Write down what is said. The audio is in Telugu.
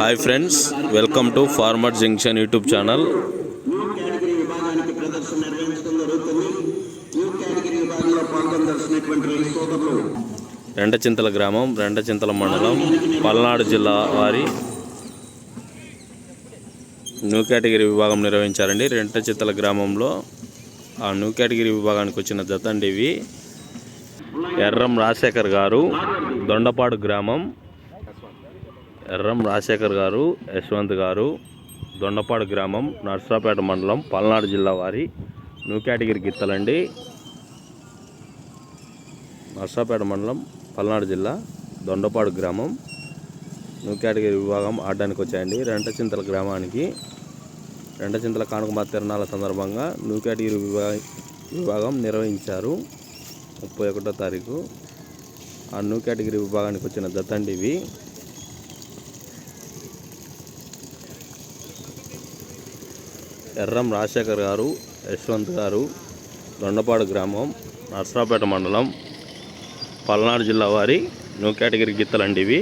Hi friends welcome to farmer junction YouTube channel. Rendachintala గ్రామం రెండచింతల మండలం పల్నాడు జిల్లా వారి న్యూ కేటగిరీ విభాగం నిర్వహించారండి. రెండచింతల గ్రామంలో ఆ న్యూ కేటగిరీ విభాగానికి వచ్చిన జతండి ఇవి ఎర్రం రాజశేఖర్ గారు దొండపాడు గ్రామం ఎర్రం రాజశేఖర్ గారు యశ్వంత్ గారు దొండపాడు గ్రామం నర్సరాపేట మండలం పల్నాడు జిల్లా వారి న్యూ కేటగిరీ గిత్తలండి. నర్సాపేట మండలం పల్నాడు జిల్లా దొండపాడు గ్రామం. న్యూ కేటగిరీ విభాగం ఆడడానికి వచ్చాయండి. రెంటచింతల గ్రామానికి రెంటచింతల కానుకమ తిరణాల సందర్భంగా న్యూ కేటగిరీ విభా విభాగం నిర్వహించారు ముప్పై ఒకటో తారీఖు. ఆ న్యూ కేటగిరీ విభాగానికి వచ్చిన జతండి ఇవి. ఎర్రం రాజశేఖర్ గారు యశ్వంత్ గారు దొండపాడు గ్రామం నర్సరాపేట మండలం పల్నాడు జిల్లా వారి న్యూ కేటగిరీ గిత్తలండి ఇవి.